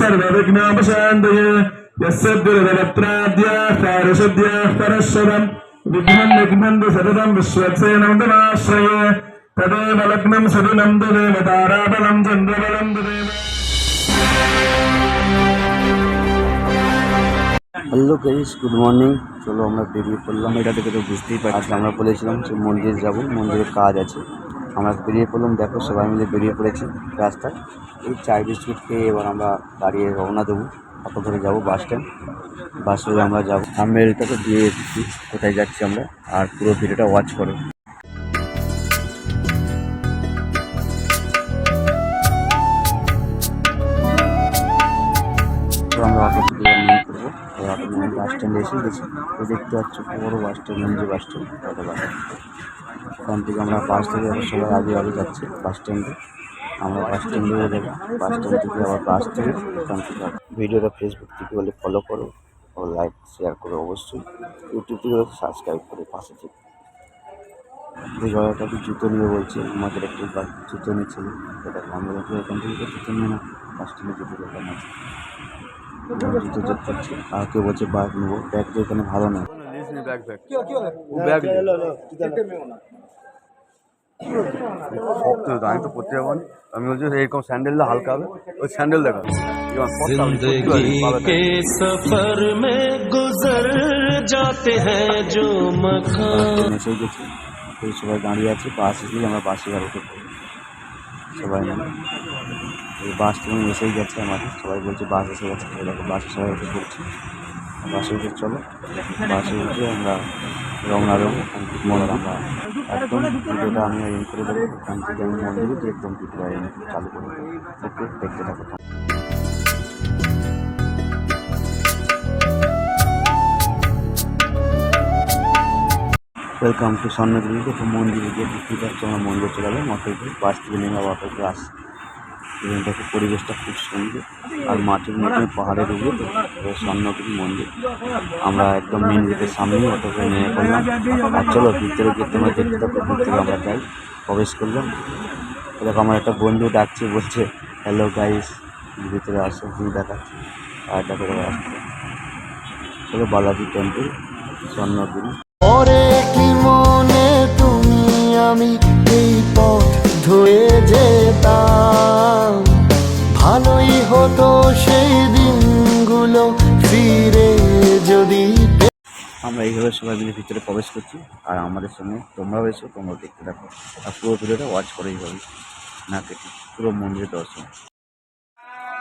സർവവിഘ്നാപശാന്തയെ യസ്യദ്വിരവത്രാദ്യാഹാരശദ്യാഹരശതം hello guys good morning চলো আমরা বেরিয়ে পড়লাম এটা থেকে তো বুঝতেই পারছি আমরা বলেছিলাম যে মন্দির যাব মন্দিরের কাজ আছে। আমরা বেরিয়ে পড়লাম, দেখো সবাই মিলে বেরিয়ে পড়েছি রাস্তায়। এই চাই বিস্কুট খেয়ে এবার আমরা দাঁড়িয়ে রওনা দেবো। অটো ধরে যাব বাস স্ট্যান্ড বাস ধরে আমরা যাব। সামনেটা তো দিয়ে এসেছি কোথায় যাচ্ছি আমরা, আর পুরো ভিডিওটা ওয়াচ করো। আমরা বাস স্ট্যান্ডে এসে গেছি। তো দেখতে পাচ্ছ বড় বাস স্ট্যান্ড যে বাস স্ট্যান্ড ওখান থেকে আমরা বাস থেকে সবাই আগে আগে যাচ্ছে বাস স্ট্যান্ডে আমরা বাস স্ট্যান্ডে যাব বাস স্ট্যান্ড থেকে আবার বাস থেকে ওখান থেকে। ভিডিওটা ফেসবুক থেকে হলে ফলো করো ও লাইক শেয়ার করো অবশ্যই। ইউটিউব থেকে সাবস্ক্রাইব করে পাশে থেকে। এই জয়টা কি জুতো নিয়ে বলছে, আমাদের একটু জুতো নিচ্ছিল সেটা আমরা এখান থেকে জুতো নিয়ে না বাস স্ট্যান্ডে জুতো দোকান আছে জুতো চেক করছি। আর কেউ বলছে ব্যাগ নেব। ব্যাগ তো এখানে ভালো না শক্ত হতো আমি তো পড়তে যাবো না আমি বলছি এরকম স্যান্ডেলটা হালকা হবে ওই স্যান্ডেল দেখা जिंदगी के सफर में गुजर जाते हैं जो मकान এসেই গেছি এই সবাই দাঁড়িয়ে আছে বাস এসেই আমরা বাসে আর উঠে পড়ি সবাই মিলে এই বাস তুমি এসেই গেছে আমাদের সবাই বলছে বাস এসে গেছে এই দেখো বাসে সবাই উঠে পড়ছি বাসে উঠে চলো। বাসে উঠে আমরা রওনা দেবো মনে আমরা একদম ভিডিওটা আমি এন্ড করে দেবো। ওখান থেকে আমি মন্দিরে দিয়ে একদম ভিডিও চালু করে ওকে, দেখতে থাকো। ওয়েলকাম টু স্বর্ণগিরি দেখো মন্দিরে গিয়ে দেখতে পাচ্ছ আমরা মন্দিরে চলে গেলাম অটোতে বাস থেকে নেমে অটোতে আসি এবং দেখো পরিবেশটা খুব সুন্দর। আর মাটির মধ্যে পাহাড়ের উপরে তো মন্দির। আমরা একদম মেন গেটের সামনেই অটোতে নেমে পড়লাম আর চলো, ভিতরে গিয়ে তোমরা দেখতে থাকো, ভিতরে আমরা যাই, প্রবেশ করলাম। দেখো, আমার একটা বন্ধু ডাকছে, বলছে হ্যালো গাইস ভিতরে আসো ভিউ দেখাচ্ছি। আর দেখো দেখো, আসছে। চলো, বালাজি টেম্পল স্বর্ণগিরি। পরে কি মনে তুমি আমি এই পথ ধরে আমরা এইভাবে সবাই মিলে ভিতরে প্রবেশ করছি আর আমাদের সঙ্গে তোমরাও এসো তোমরাও দেখতে থাকো। আর পুরো ভিডিওটা ওয়াচ করে এইভাবে না কেটে পুরো মন্দিরের দর্শন।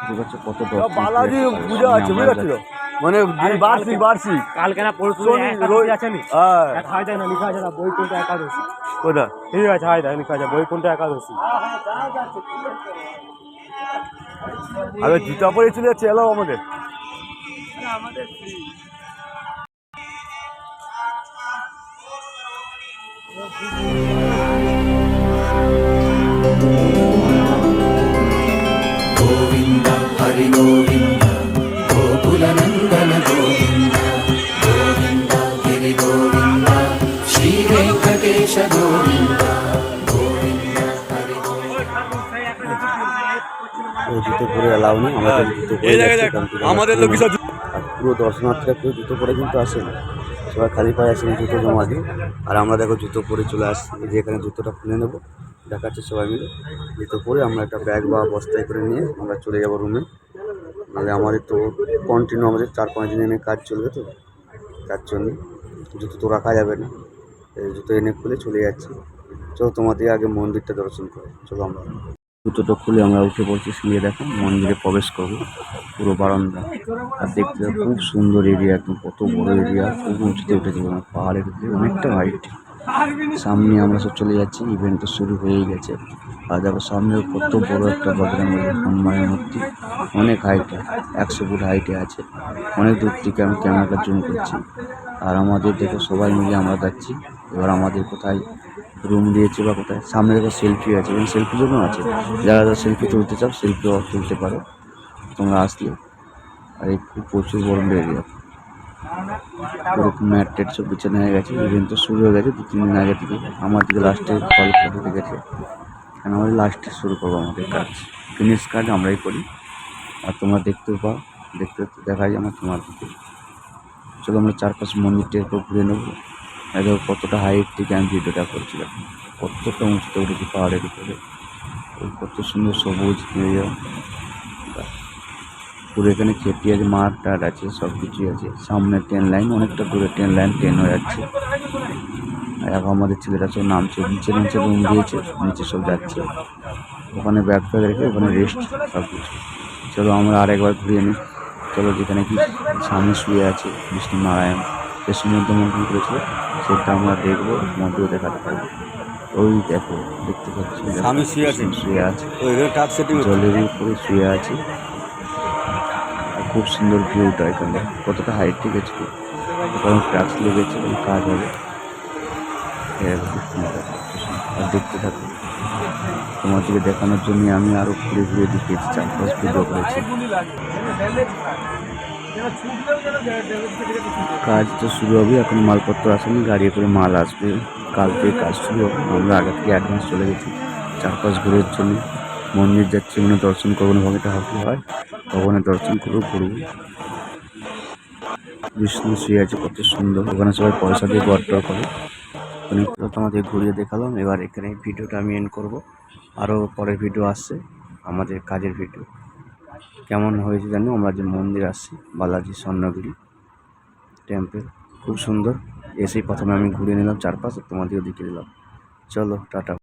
ঠিক আছে কত দর্শন বালাজি পূজা আছে মানে বার্ষিক বার্ষিক কালকে না পরশু রোজ- আছে নি হ্যাঁ না লিখা আছে না বৈকুণ্ঠ একাদশী? কোথা ঠিক আছে লিখা আছে বৈকুণ্ঠ একাদশী? আরে জুতা পরে চলে যাচ্ছে এলো আমাদের ও জুতো পরে এলাও নেই আমাদের জুতো পরে আমাদের লোক দর্শনার্থীরা কেউ জুতো পরে কিন্তু আসে না সবাই খালি পায়ে আসে জুতো জমা দিয়ে। আর আমরা দেখো জুতো পরে চলে আসছি যে এখানে জুতোটা খুলে নেব। দেখাচ্ছে সবাই মিলে। জুতো পরে আমরা একটা ব্যাগ বা বস্তায় করে নিয়ে আমরা চলে যাব রুমে নাহলে আমাদের তো কন্টিনিউ আমাদের চার পাঁচ দিন এনে কাজ চলবে তো। তার জন্য জুতো তো রাখা যাবে না। জুতো এনে খুলে চলে যাচ্ছি। চলো তোমাদের আগে মন্দিরটা দর্শন করো। চলো আমরা। জুতোটা খুলে আমরা উঠে পড়ছি, শুয়ে দেখো, মন্দিরে প্রবেশ করব, পুরো বারান্দা। আর দেখতে খুব সুন্দর এরিয়া একদম কত বড় এরিয়া খুব উঁচুতে উঠেছে পাহাড়ের উপরে অনেকটা হাইট সামনে আমরা সব চলে যাচ্ছি ইভেন্ট তো শুরু হয়েই গেছে। আর দেখো, সামনে কত বড় একটা বজরঙ্গলী হনুমানের মূর্তি। অনেক হাইটে একশো ফুট হাইটে আছে। অনেক দূর থেকে আমি ক্যামেরাটা জুম করছি। আর আমাদের দেখো, সবাই মিলে আমরা যাচ্ছি। এবার আমাদের কোথায় রুম দিয়েছে বা কোথায়? সামনে দেখো সেলফি আছে, এবং সেলফির জন্য আছে। যারা যারা সেলফি তুলতে চাও সেলফিও তুলতে পারো। তোমরা আসলে আর এই খুব প্রচুর বড় এরিয়া পুরো ম্যাট টেট সব বিছানো হয়ে গেছে। ইভেন্ট তো শুরু হয়ে গেছে দু তিন দিন আগে থেকে। আমার দিকে লাস্টে কল করে গেছে। এখানে আমাদের লাস্টে শুরু করব আমাদের কাজ। ফিনিশ কাজ আমরাই করি। আর তোমরা দেখতেও পাও, দেখতে দেখতে দেখা যায় আমার তোমার দিকে। চলো আমরা চারপাশ মন্দিরটা একটু ঘুরে নেব। দেখো কতটা হাইট থেকে আমি ভিডিওটা করছিলাম। কতটা উঁচুতে উঠেছি পাহাড়ের উপরে। কত সুন্দর সবুজ পুরো এখানে খেপি আছে, মাঠ টাট আছে সব কিছুই আছে। সামনে ট্রেন লাইন অনেকটা দূরে ট্রেন লাইন ট্রেন হয়ে যাচ্ছে। এখন আমাদের ছেলেরা সব নামছে, নিচে নিচে রুম দিয়েছে, নিচে সব যাচ্ছে। ওখানে ব্যাগ ফ্যাগ রেখে ওখানে রেস্ট সব কিছু চলো আমরা আরেকবার ঘুরিয়ে নিই চলো যেখানে কি সামনে শুয়ে আছে বিষ্ণু নারায়ণ যে সমুদ্র মন্থন করেছিল। সেটা আমরা দেখব মন্দিরও দেখাতে পারব। ওই দেখো দেখতে পাচ্ছি। সামনে শুয়ে আছে? শুয়ে আছে। জলের উপরে শুয়ে আছে। খুব সুন্দর ভিউটা এখানে। কতটা হাইট ঠিক আছে ওখানে ট্রাক্স লেগেছে কাজ হবে। খুব সুন্দর। আর দেখতে থাকো। তোমাদেরকে দেখানোর জন্য আমি আরও ঘুরে ঘুরে দেখিয়েছি চারপাশ ভিডিও করেছি। কাজ তো শুরু হবে, এখন মালপত্র আসেনি, গাড়ি করে মাল আসবে, কাল থেকে কাজ শুরু হবে। আমরা আগে থেকে অ্যাডভান্স চলে গেছি, চারপাশ ঘুরের জন্য। মন্দির যাচ্ছি মানে দর্শন করব না ভগবানটা হাতে হয়। ভগবানের দর্শন করব, ঘুরবো। বিষ্ণু শুয়ে আছে, কত সুন্দর। ওখানে সবাই পয়সা দিয়ে গড়টা করে। অনেক তোমাদের ঘুরিয়ে দেখালাম। এবার এখানে ভিডিওটা আমি এন্ড করব। আরও পরের ভিডিও আসছে, আমাদের কাজের ভিডিও কেমন হয়েছে জানি আমরা যে মন্দির আসছি, বালাজি স্বর্ণগিরি টেম্পেল খুব সুন্দর। এসেই প্রথমে আমি ঘুরে নিলাম চারপাশে, তোমাদেরও দেখে নিলাম চলো, টাটা।